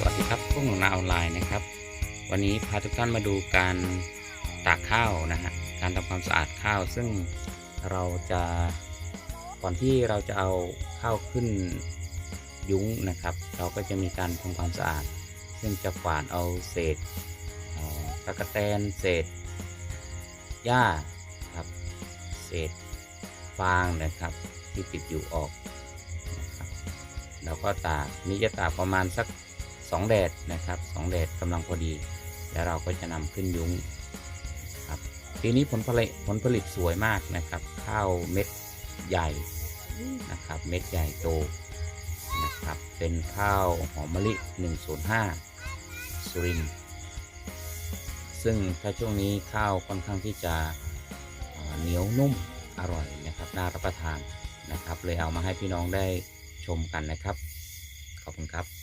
สวัสดีครับพวกหนูนาออนไลน์นะครับ วันนี้พาทุกท่านมาดูการตากข้าวนะฮะการทำความสะอาดข้าว ซึ่งเราจะก่อนที่เราจะเอาข้าวขึ้นยุ้งนะครับ เราก็จะมีการทำความสะอาด ซึ่งจะกวาดเอาเศษตะกแตนเศษหญ้าครับเศษฟางนะครับ ที่ติดอยู่ออกนะครับเราก็ตากนี่จะตากประมาณสัก สองแดดนะครับสองแดดกำลังพอดี แล้วเราก็จะนำขึ้นยุ้งครับปีนี้ผลผลิตผลผลิตสวยมากนะครับ ข้าวเม็ดใหญ่นะครับเม็ดใหญ่โตนะครับเป็นข้าวหอมมะลิ 105 สุริน ซึ่งถ้าช่วงนี้ข้าวค่อนข้างที่จะเหนียวนุ่มอร่อยนะครับน่ารับประทานนะครับ เลยเอามาให้พี่น้องได้ชมกันนะครับ ขอบคุณครับ